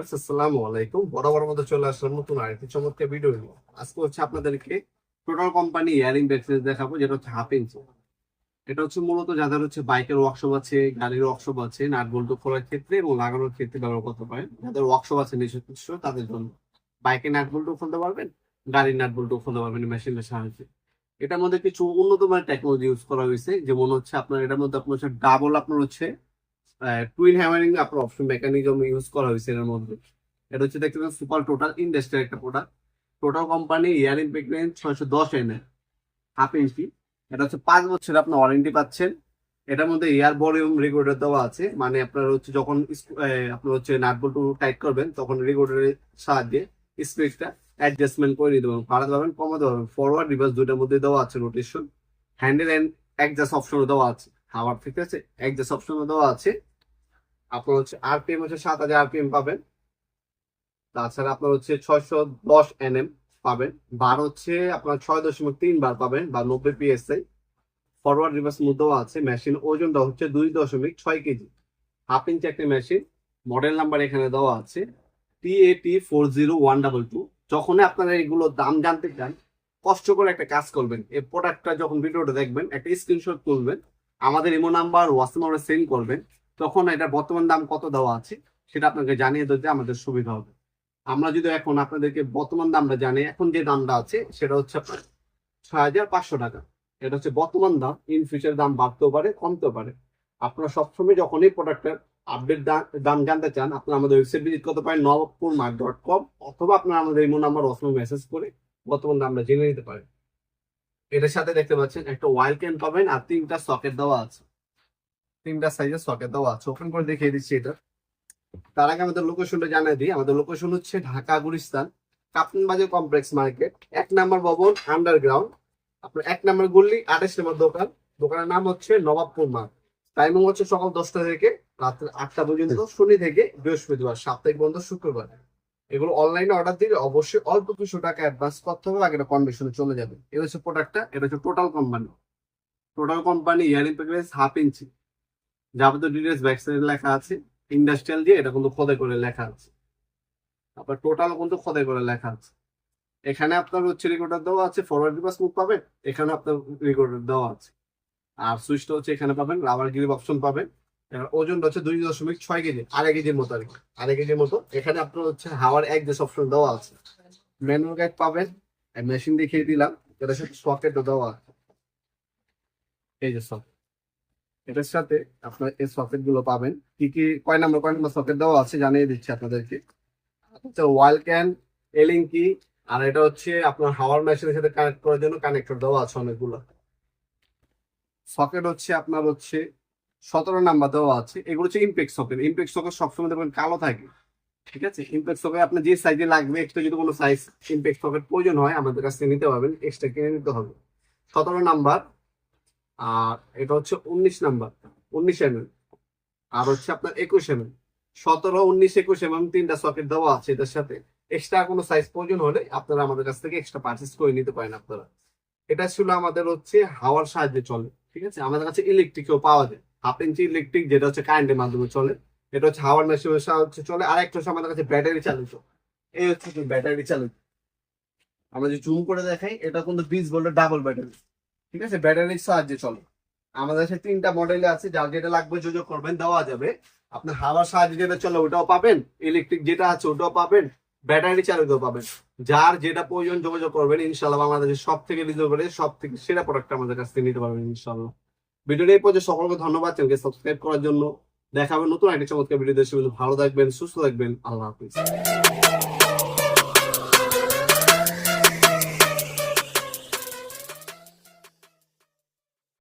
আসসালামু আলাইকুম। বরাবর মতো চলে আসলাম নতুন ভিডিও আজকে হচ্ছে আপনাদেরকে টোটাল কোম্পানি ইয়ারিং দেখাবো, যেটা হচ্ছে এটা হচ্ছে মূলত যাদের হচ্ছে বাইকের ওয়ার্কশপ আছে, গাড়ির ওয়ার্কশপ আছে, নাট বল্টু ক্ষেত্রে এবং লাগানোর ক্ষেত্রে ব্যবহার করতে পারেন। যাদের ওয়ার্কশপ আছে তাদের জন্য। বাইকের নাট বল্টু খুলতে পারবেন, গাড়ির নাট বল্টু খুলতে পারবেন মেশিনের সাহায্যে। এটার মধ্যে কিছু উন্নত মানের টেকনোলজি ইউজ করা হয়েছে, যেমন হচ্ছে আপনার এটার মধ্যে আপনার হচ্ছে ডাবল আপনার হচ্ছে টুইন হ্যামারিং আপনার অপশন মেকানিজম ইউজ করা হয়েছে এর মধ্যে। এটা হচ্ছে দেখতে পাচ্ছেন সুপার টোটাল ইন্ডাস্ট্রিয়াল একটা প্রোডাক্ট টোটাল কোম্পানি ইয়ার ইম্পেক্টেন্স ছয়শো দশ এনে হাফ ইঞ্চি এটা হচ্ছে পাঁচ বছর আপনার ওয়ারেন্টি পাচ্ছেন। এটার মধ্যে এয়ার ভলিউম রেগুলেটর দেওয়া আছে। মানে আপনার হচ্ছে যখন আপনার হচ্ছে নাট বল্টু টাইট করবেন, তখন রেগুলেটরের সাহায্যে স্পিডটা অ্যাডজাস্টমেন্ট করে নিতে পারবেন। বাড়াতে পারবেন, কমাতে পারবেন। ফরওয়ার্ড রিভার্স দুইটার মধ্যে দেওয়া আছে রোটেশন হ্যান্ডেল অ্যান্ড অ্যাডজাস্ট অপশনও দেওয়া আছে। হাওয়ার ঠিক আছে? অ্যাডজাস্ট অপশনও দেওয়া আছে, আপনার হচ্ছে আরপিএম হচ্ছে সাত হাজার আরপিএম পাবেন। তাছাড়া আপনার হচ্ছে ছয়শো দশ এনএম পাবেন। বার হচ্ছে আপনার ছয় দশমিক তিন বার পাবেন, বা নব্বই পিএসআই ফরওয়ার্ড রিভার্স মধ্যেও আছে মেশিন ওজনটা হচ্ছে দুই দশমিক ছয় কেজি। হাফ ইঞ্চ একটা মেশিন মডেল নাম্বার এখানে দেওয়া আছে T A T four zero one double two যখনই আপনারা এগুলোর দাম জানতে চান, কষ্ট করে একটা কাজ করবেন। এই প্রোডাক্টটা যখন ভিডিওটা দেখবেন, একটা স্ক্রিনশট তুলবেন আমাদের ইমো নাম্বার নাম্বারে সেন্ড করবেন। তখন এটার বর্তমান দাম কত দেওয়া আছে, সেটা আপনাকে জানিয়ে দিতে আমাদের সুবিধা হবে। আমরা যদি এখন আপনাদেরকে বর্তমান দামটা জানি, এখন যে দামটা আছে, সেটা হচ্ছে আপনার ছয় হাজার পাঁচশো টাকা। এটা হচ্ছে বর্তমান দাম ইন ফিউচার দাম বাড়তেও পারে, কমতেও পারে। আপনারা সবসময় যখন এই প্রোডাক্টের আপডেট দাম জানতে চান, আপনারা আমাদের ওয়েবসাইট ভিজিট করতে পারেন নবপুর মার্ট ডট কম অথবা আপনারা আমাদের ইমো নাম্বার অসময় মেসেজ করে বর্তমান দামটা জেনে নিতে পারেন। এটার সাথে দেখতে পাচ্ছেন একটা ওয়াইল ক্যান পাবেন আর তিনটা সকেট দেওয়া আছে। তিনটা সাইজের সকেট দেওয়া আছে। ওপেন করে দেখিয়ে দিচ্ছি এটা। তার আগে আমাদের লোকেশনটা জানিয়ে দিই। আমাদের লোকেশন হচ্ছে ঢাকা গুলিস্তান কাপ্তান বাজার কমপ্লেক্স মার্কেট এক নাম্বার ভবন আন্ডারগ্রাউন্ড আপনার এক নাম্বার গল্লি আঠাশ নাম্বার দোকান। দোকানের নাম হচ্ছে নবাবপুর মার্ট। টাইমিং হচ্ছে সকাল দশটা থেকে রাত্রে আটটা পর্যন্ত শনি থেকে বৃহস্পতিবার সাপ্তাহিক বন্ধ শুক্রবার। এগুলো অনলাইনে অর্ডার দিলে অবশ্যই অল্প কিছু টাকা অ্যাডভান্স করতে হবে আগে কন্ডিশনে চলে যাবে। এটা হচ্ছে প্রোডাক্টটা এটা হচ্ছে টোটাল কোম্পানি টোটাল কোম্পানি ইয়ারিং প্যাকেজ হাফ ইঞ্চি যাবতীয় ডিটেলস ব্যাকসাইড লেখা আছে ইন্ডাস্ট্রিয়াল দিয়ে এটা কিন্তু খোদাই করে লেখা আছে। তারপর টোটাল কিন্তু খোদাই করে লেখা আছে। এখানে আপনার হচ্ছে রেকর্ডার দেওয়া আছে ফরওয়ার্ড রিভার্স মুভ পাবেন, এখানে আপনার রেকর্ডার দেওয়া আছে। আর সুইচটা হচ্ছে এখানে পাবেন রাবার গ্রিপ অপশন পাবেন। ওজনটা হচ্ছে দুই দশমিক ছয় কেজি, আড়াই কেজির মতো আর কি, আড়াই কেজির মতো। এখানে আপনার হচ্ছে হাওয়ার এক দেশ অপশন দেওয়া আছে। ম্যানুয়াল গাইড পাবেন মেশিন দেখিয়ে দিলাম এটার সাথে সকেটও দেওয়া আছে। এই যে সকেট এটার সাথে আপনার এই সকেটগুলো পাবেন। কি কি, কয় নাম্বার কয় নাম্বার সকেট দেওয়া আছে জানিয়ে দিচ্ছি আপনাদেরকে। হচ্ছে ওয়াল ক্যান এলিং কি আর এটা হচ্ছে আপনার হাওয়ার মেশিনের সাথে কানেক্ট করার জন্য কানেক্টর দেওয়া আছে অনেকগুলো। সকেট হচ্ছে আপনার হচ্ছে সতেরো নাম্বার দেওয়া আছে, এগুলো হচ্ছে ইমপেক্স সকেট ইমপেক্স সকেট সবসময় দেখবেন কালো থাকে, ঠিক আছে? ইমপেক্স সকেট আপনার যে সাইজে লাগবে এক্সট্রা যদি কোনো সাইজ ইমপেক্স সকেট প্রয়োজন হয়, আমাদের কাছ থেকে নিতে পারবেন এক্সট্রা কিনে নিতে হবে। সতেরো নাম্বার, আর এটা হচ্ছে উনিশ নাম্বার, উনিশ এম আর হচ্ছে আপনার একুশ এম সতেরো, উনিশ, একুশ এম তিনটা সকেট দেওয়া আছে এটার সাথে। এক্সট্রা কোনো সাইজ প্রয়োজন হলে আপনারা আমাদের কাছ থেকে এক্সট্রা পার্চেস করে নিতে পারেন আপনারা। এটা ছিল আমাদের হচ্ছে হাওয়ার সাহায্যে চলে, ঠিক আছে? আমাদের কাছে ইলেকট্রিকও পাওয়া যায়। হাফ ইঞ্চি ইলেকট্রিক যেটা হচ্ছে কারেন্টের মাধ্যমে চলে, এটা হচ্ছে হাওয়ার চলে। আর একটা হচ্ছে আমাদের কাছে ব্যাটারি চালিত। এই হচ্ছে ব্যাটারি চালিত? আমরা জুম করে দেখাই, এটা কিন্তু বিশ ভোল্টের ডাবল ব্যাটারি ঠিক আছে? ব্যাটারির সাহায্যে চলে। আমাদের কাছে তিনটা মডেলে আছে, যার যেটা লাগবে যোগাযোগ করবেন, দেওয়া যাবে। আপনার হাওয়ার সাহায্যে যেটা চলে, ওটাও পাবেন। ইলেকট্রিক যেটা আছে, ওটাও পাবেন। ব্যাটারি চালিত পাবেন। যার যেটা প্রয়োজন যোগাযোগ করবেন ইনশাল্লাহ বাংলাদেশের সব থেকে রিজনেবল সব থেকে সেরা প্রোডাক্ট আমাদের কাছ থেকে নিতে পারবেন ইনশাল্লাহ ভিডিওটা এই পর্যন্ত সকলকে ধন্যবাদ। চ্যানেলকে সাবস্ক্রাইব করার জন্য দেখা হবে নতুন একটা চমৎকার ভিডিও। দেশে ভালো থাকবেন, সুস্থ থাকবেন। আল্লাহ হাফিজ।